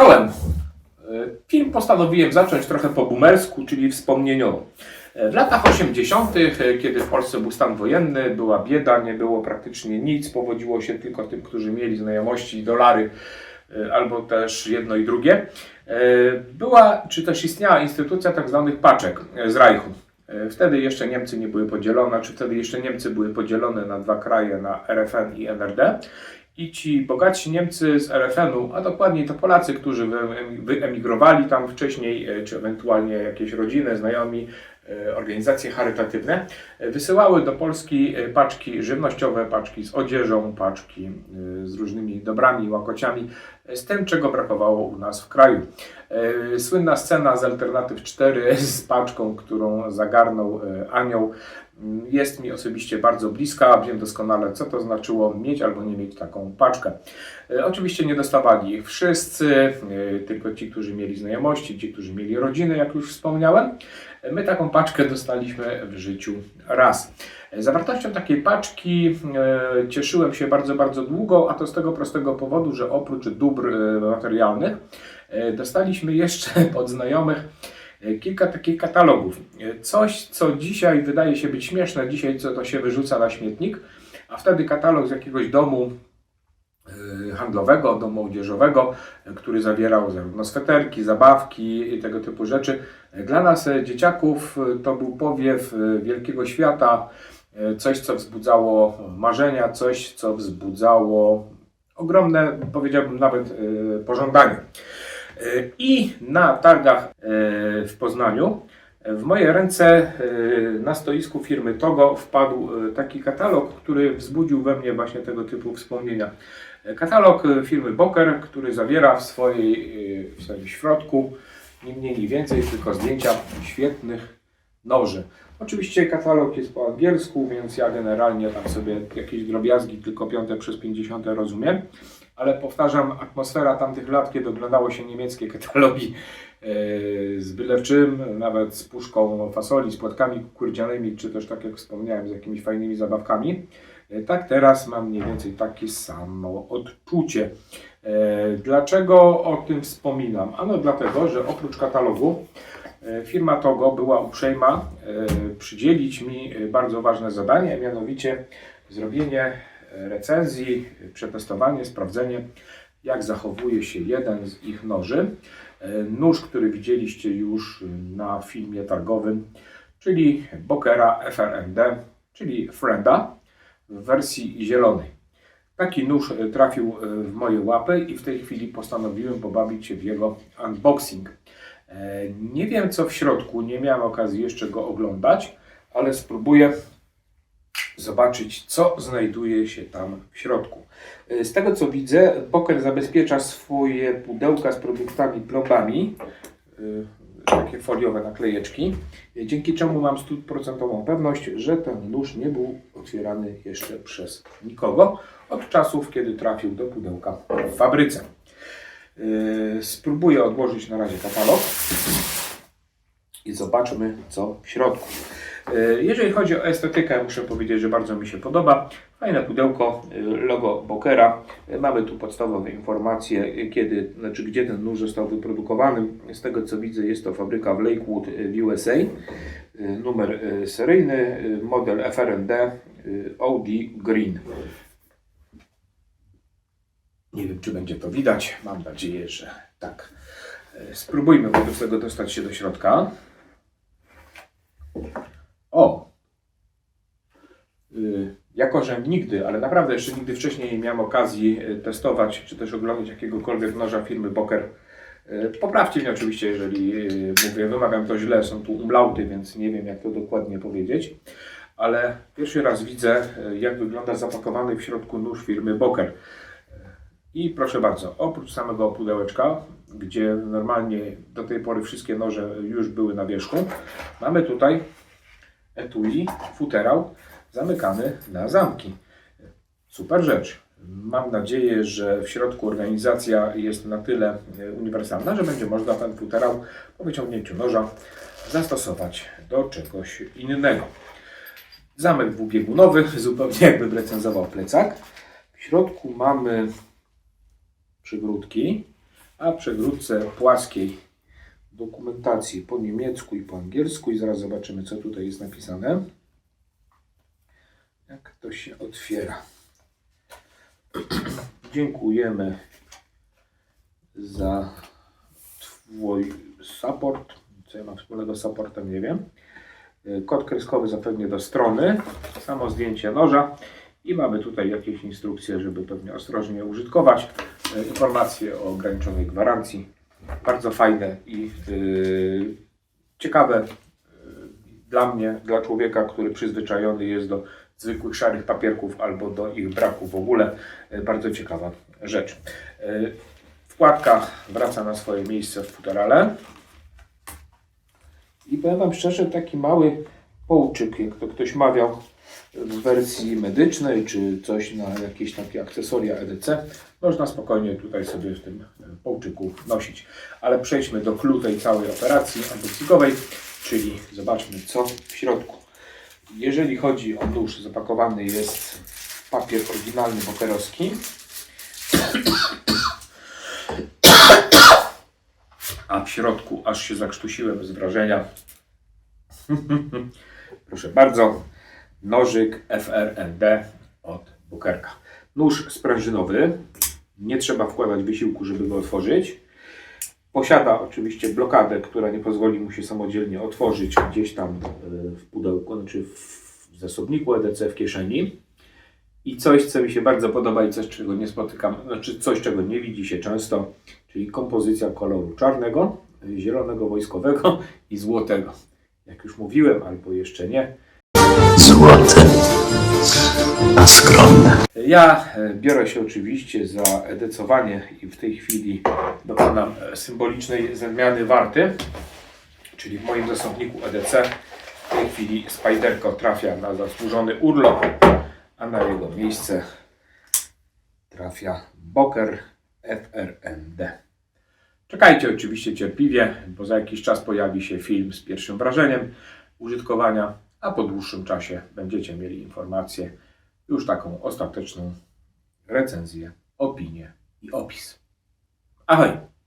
Czołem. E, Film postanowiłem zacząć trochę po boomersku, czyli wspomnieniowo. E, W latach 80., e, kiedy w Polsce był stan wojenny, była bieda, nie było praktycznie nic, powodziło się tylko tym, którzy mieli znajomości i dolary, albo też jedno i drugie. Była, czy też istniała instytucja tak zwanych paczek z Reichu. Wtedy jeszcze Niemcy nie były podzielone, czy wtedy jeszcze Niemcy były podzielone na dwa kraje, na RFN i NRD. I ci bogatsi Niemcy z RFN-u, a dokładniej to Polacy, którzy wyem- wyemigrowali tam wcześniej, e, czy ewentualnie jakieś rodziny, znajomi, e, organizacje charytatywne, e, wysyłały do Polski paczki żywnościowe, paczki z odzieżą, paczki z różnymi dobrami, łakociami, z tym, czego brakowało u nas w kraju. Słynna scena z Alternatyw 4 z paczką, którą zagarnął anioł, jest mi osobiście bardzo bliska. Wiem doskonale, co to znaczyło mieć albo nie mieć taką paczkę. E, Oczywiście nie dostawali ich wszyscy, e, tylko ci, którzy mieli znajomości, ci, którzy mieli rodziny, jak już wspomniałem. E, My taką paczkę dostaliśmy w życiu raz. Zawartością takiej paczki cieszyłem się bardzo, bardzo długo, a to z tego prostego powodu, że oprócz dóbr materialnych dostaliśmy jeszcze od znajomych kilka takich katalogów. Coś, co dzisiaj wydaje się być śmieszne, dzisiaj co to się wyrzuca na śmietnik, a wtedy katalog z jakiegoś domu e, handlowego, domu odzieżowego, który zawierał zarówno sweterki, zabawki i tego typu rzeczy. Dla nas, e, dzieciaków, e, to był powiew e, wielkiego świata, coś, co wzbudzało marzenia, coś, co wzbudzało ogromne, powiedziałbym nawet, pożądanie. I na targach e, w Poznaniu w moje ręce e, na stoisku firmy Togo wpadł e, taki katalog, który wzbudził we mnie właśnie tego typu wspomnienia. Katalog firmy Boker, który zawiera w, swojej, w swoim środku nie mniej, nie więcej, tylko zdjęcia świetnych noży. Oczywiście katalog jest po angielsku, więc ja generalnie tam sobie jakieś drobiazgi, tylko piąte przez 50 rozumiem. Ale powtarzam, atmosfera tamtych lat, kiedy oglądało się niemieckie katalogi e, z byle czym, nawet z puszką fasoli, z płatkami kukurydzianymi, czy też tak jak wspomniałem, z jakimiś fajnymi zabawkami. E, Tak teraz mam mniej więcej takie samo odczucie. E, Dlaczego o tym wspominam? Ano dlatego, że oprócz katalogu firma Togo była uprzejma przydzielić mi bardzo ważne zadanie, mianowicie zrobienie recenzji, przetestowanie, sprawdzenie, jak zachowuje się jeden z ich noży. Nóż, który widzieliście już na filmie targowym, czyli Bokera FRND, czyli Frenda w wersji zielonej. Taki nóż trafił w moje łapy i w tej chwili postanowiłem pobawić się w jego unboxing. Nie wiem co w środku, nie miałem okazji jeszcze go oglądać, ale spróbuję zobaczyć co znajduje się tam w środku. E, Z tego co widzę, Boker zabezpiecza swoje pudełka z produktami plombami, e, takie foliowe naklejeczki, e, dzięki czemu mam stuprocentową pewność, że ten nóż nie był otwierany jeszcze przez nikogo od czasów, kiedy trafił do pudełka w fabryce. Spróbuję odłożyć na razie katalog i zobaczmy, co w środku. Yy, Jeżeli chodzi o estetykę, muszę powiedzieć, że bardzo mi się podoba. Fajne pudełko, yy, logo Bokera. Yy, Mamy tu podstawowe informacje, kiedy, znaczy gdzie ten nóż został wyprodukowany. Z tego co widzę, jest to fabryka w Lakewood w USA. Numer seryjny, model FRND OD Green. Nie wiem, czy będzie to widać. Mam nadzieję, że tak. E, Spróbujmy wobec tego dostać się do środka. O! Y, Jako, że nigdy, ale naprawdę jeszcze nigdy wcześniej nie miałem okazji y, testować, czy też oglądać jakiegokolwiek noża firmy Boker. Y, Poprawcie mnie oczywiście, jeżeli y, mówię, wymawiam to źle, są tu umlauty, więc nie wiem jak to dokładnie powiedzieć. Ale pierwszy raz widzę, jak wygląda zapakowany w środku nóż firmy Boker. I proszę bardzo, oprócz samego pudełeczka, gdzie normalnie do tej pory wszystkie noże już były na wierzchu, mamy tutaj etui, futerał zamykany na zamki. Super rzecz. Mam nadzieję, że w środku organizacja jest na tyle e, uniwersalna, że będzie można ten futerał po wyciągnięciu noża zastosować do czegoś innego. Zamek dwubiegunowy, zupełnie jakbym recenzował plecak. W środku mamy przygródki, a przegródce płaskiej dokumentacji po niemiecku i po angielsku i zaraz zobaczymy co tutaj jest napisane. To się otwiera. Dziękujemy za Twój support. Co ja mam wspólnego z supportem, nie wiem. Kod kreskowy zapewnie do strony. Samo zdjęcie noża. I mamy tutaj jakieś instrukcje, żeby pewnie ostrożnie użytkować. Y, Informacje o ograniczonej gwarancji. Bardzo fajne i y, ciekawe dla mnie, dla człowieka, który przyzwyczajony jest do zwykłych szarych papierków albo do ich braku w ogóle. Y, Bardzo ciekawa rzecz. Y, Wkładka wraca na swoje miejsce w futerale. I powiem Wam szczerze, taki mały połczyk, jak to ktoś mawiał w wersji medycznej, czy coś na jakieś takie akcesoria EDC, można spokojnie tutaj sobie w tym e, połczyku nosić. Ale przejdźmy do clue tej całej operacji unboxingowej, czyli zobaczmy co w środku. Jeżeli chodzi o nóż, zapakowany jest papier oryginalny bokerowski. A w środku aż się zakrztusiłem z wrażenia. Proszę bardzo, nożyk FRND od Bukerka. Nóż sprężynowy, nie trzeba wkładać wysiłku, żeby go otworzyć. Posiada oczywiście blokadę, która nie pozwoli mu się samodzielnie otworzyć gdzieś tam e, w pudełku, znaczy w zasobniku EDC w kieszeni. I coś, co mi się bardzo podoba i coś, czego nie spotykam, znaczy coś, czego nie widzi się często, czyli kompozycja koloru czarnego, zielonego wojskowego i złotego. Jak już mówiłem, albo jeszcze nie, złote, a skromne. Ja e, biorę się oczywiście za edycowanie i w tej chwili dokonam e, symbolicznej zmiany warty, czyli w moim zasobniku EDC w tej chwili Spiderko trafia na zasłużony urlop, a na jego miejsce trafia Boker FRND. Czekajcie oczywiście cierpliwie, bo za jakiś czas pojawi się film z pierwszym wrażeniem użytkowania, a po dłuższym czasie będziecie mieli informację, już taką ostateczną recenzję, opinię i opis. Ahoj!